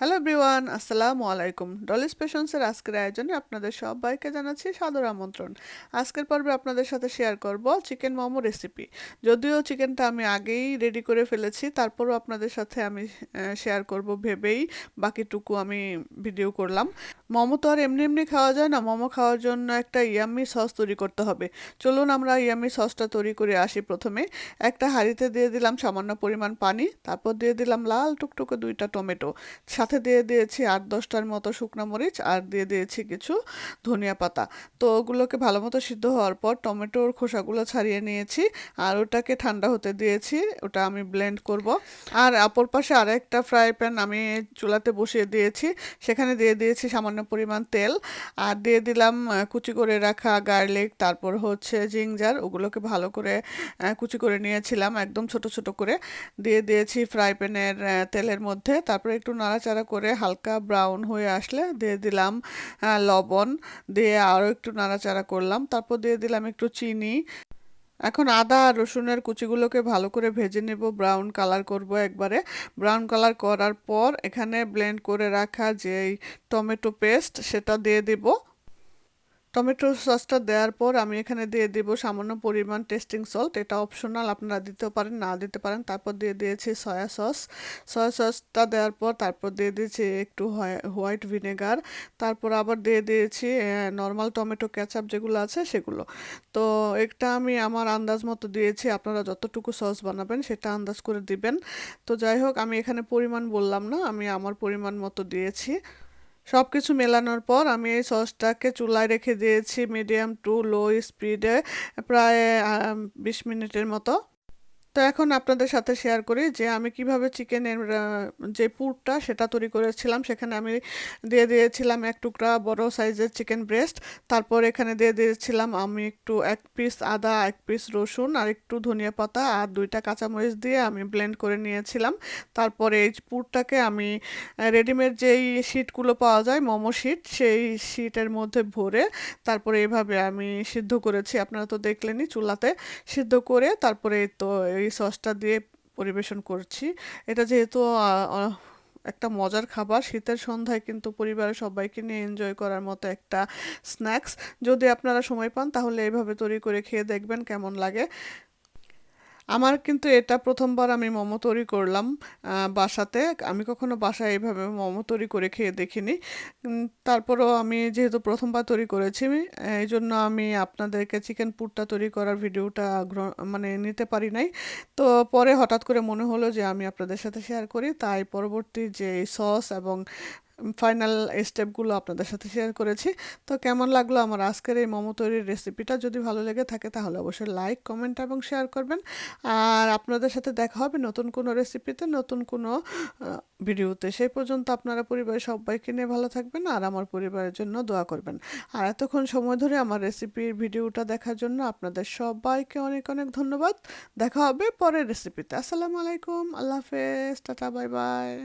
Hello everyone আসসালামু আলাইকুম Dolly's পেশন্সের আজকের আয়োজনে আপনাদের সবাইকে জানাচ্ছি সাদর আমন্ত্রণ। আজকের পর্বে আপনাদের সাথে শেয়ার করব চিকেন মোমো রেসিপি যদিও চিকেনটা আমি আগেই রেডি করে ফেলেছি, তারপরও আপনাদের সাথে আমি শেয়ার করব ভেবেই বাকিটুকু আমি ভিডিও করলাম। মোমো তো আর এমনি এমনি খাওয়া যায় না, মোমো খাওয়ার জন্য একটা ইয়াম্মি সস তৈরি করতে হবে। চলুন আমরা ইয়াম্মি সসটা তৈরি করে আসি প্রথমে। একটা হাঁড়িতে দিয়ে দিলাম সামান্য পরিমাণ পানি, তারপর দিয়ে দিলাম লাল টুকটুকে দুইটা টমেটো। সাথে দিয়ে দিয়েছি আট, দশটার মতো শুকনো মরিচ আর দিয়ে দিয়েছি কিছু ধনিয়া পাতা। তো ওগুলোকে ভালো মতো সিদ্ধ হওয়ার পর টমেটোর খোসাগুলো ছাড়িয়ে নিয়েছি আর ওটাকে ঠান্ডা হতে দিয়েছি। ওটা আমি ব্লেন্ড করব। আর অপর পাশে আরেকটা ফ্রাই প্যান আমি চুলাতে বসিয়ে দিয়েছি। সেখানে দিয়ে দিয়েছি সামান্য পরিমাণ তেল। আর দিয়ে দিলাম কুচি করে রাখা গার্লিক তারপর হচ্ছে জিঞ্জার ওগুলোকে ভালো করে কুচি করে নিয়েছিলাম একদম ছোট ছোট করে। দিয়ে দিয়েছি ফ্রাই প্যানের তেলের মধ্যে। তারপরে একটু নাড়াচাড়া নাড়াচাড়া করে হালকা ব্রাউন হয়ে আসলে দিয়ে দিলাম লবণ, দিয়ে আরও একটু নাড়াচাড়া করলাম, তারপর দিয়ে দিলাম একটু চিনি। এখন আদা আর রসুনের কুচিগুলোকে ভালো করে ভেজে নেব ব্রাউন কালার করব একবারে। ব্রাউন কালার করার পর এখানে ব্লেন্ড করে রাখা যে টমেটো পেস্ট সেটা দিয়ে দেবো। টমেটো সসটা দেওয়ার পর আমি এখানে দিয়ে দিব সামান্য পরিমাণ টেস্টিং সল্ট এটা অপশনাল আপনারা দিতে পারেন, না দিতে পারেন। তারপর দিয়ে দিয়েছি সয়া সস সয়া সসটা দেওয়ার পর তারপর দিয়ে দিয়েছি একটু হোয়াইট ভিনেগার তারপর আবার দিয়ে দিয়েছি নর্মাল টমেটো ক্যাচাপ যেগুলো আছে সেগুলো। তো একটা আমি আমার আন্দাজ মতো দিয়েছি, আপনারা যতটুকু সস বানাবেন সেটা আন্দাজ করে দিবেন। তো যাই হোক, আমি এখানে পরিমাণ বললাম না, আমি আমার পরিমাণ মতো দিয়েছি। সব কিছু মেলানোর পর আমি এই সসটাকে চুলায় রেখে দিয়েছি মিডিয়াম টু লো স্পিডে প্রায় বিশ মিনিটের মতো। তো এখন আপনাদের সাথে শেয়ার করি যে আমি কীভাবে চিকেনের যে পুরটা সেটা তৈরি করেছিলাম। সেখানে আমি দিয়ে দিয়েছিলাম এক টুকরা বড় সাইজের চিকেন ব্রেস্ট তারপর এখানে দিয়ে দিয়েছিলাম আমি একটু এক পিস আদা, এক পিস রসুন আর একটু ধনিয়া পাতা আর দুইটা কাঁচামরিচ দিয়ে আমি ব্লেন্ড করে নিয়েছিলাম। তারপরে এই পুরটাকে আমি রেডিমেড যেই শিটগুলো পাওয়া যায়, মোমো শিট সেই শিটের মধ্যে ভরে তারপরে এভাবে আমি সিদ্ধ করেছি। আপনারা তো দেখলেনই চুলাতে সিদ্ধ করে তারপরে তো এই সসটা দিয়ে পরিবেশন করছি। এটা যেহেতু একটা মজার খাবার, শীতের সন্ধ্যায় কিন্তু পরিবারের সবাইকে নিয়ে এনজয় করার মতো একটা স্ন্যাক্স যদি আপনারা সময় পান, তাহলে এইভাবে তৈরি করে খেয়ে দেখবেন কেমন লাগে। আমার কিন্তু এটা প্রথমবার আমি মোমো তৈরি করলাম বাসাতে। আমি কখনো বাসায় এইভাবে মোমো তৈরি করে খেয়ে দেখিনি। তারপরও আমি যেহেতু প্রথমবার তৈরি করেছি, এই জন্য আমি আপনাদেরকে চিকেন পুরটা তৈরি করার ভিডিওটা মানে নিতে পারি নাই। তো পরে হঠাৎ করে মনে হলো যে আমি আপনাদের সাথে শেয়ার করি, তাই পরবর্তী যে সস এবং ফাইনাল স্টেপগুলো আপনাদের সাথে শেয়ার করেছি। তো কেমন লাগল আমার আজকের এই মোমো তৈরির রেসিপিটা যদি ভালো লেগে থাকে তাহলে অবশ্যই লাইক কমেন্ট এবং শেয়ার করবেন। আর আপনাদের সাথে দেখা হবে নতুন কোনো রেসিপিতে নতুন কোনো ভিডিওতে সেই পর্যন্ত আপনারা পরিবারের সবাইকে নিয়ে ভালো থাকবেন আর আমার পরিবারের জন্য দোয়া করবেন। আর এতক্ষণ সময় ধরে আমার রেসিপির ভিডিওটা দেখার জন্য আপনাদের সবাইকে অনেক অনেক ধন্যবাদ। দেখা হবে পরের রেসিপিতে আসসালামু আলাইকুম। আল্লাহ হাফেজ। Tata, bye bye.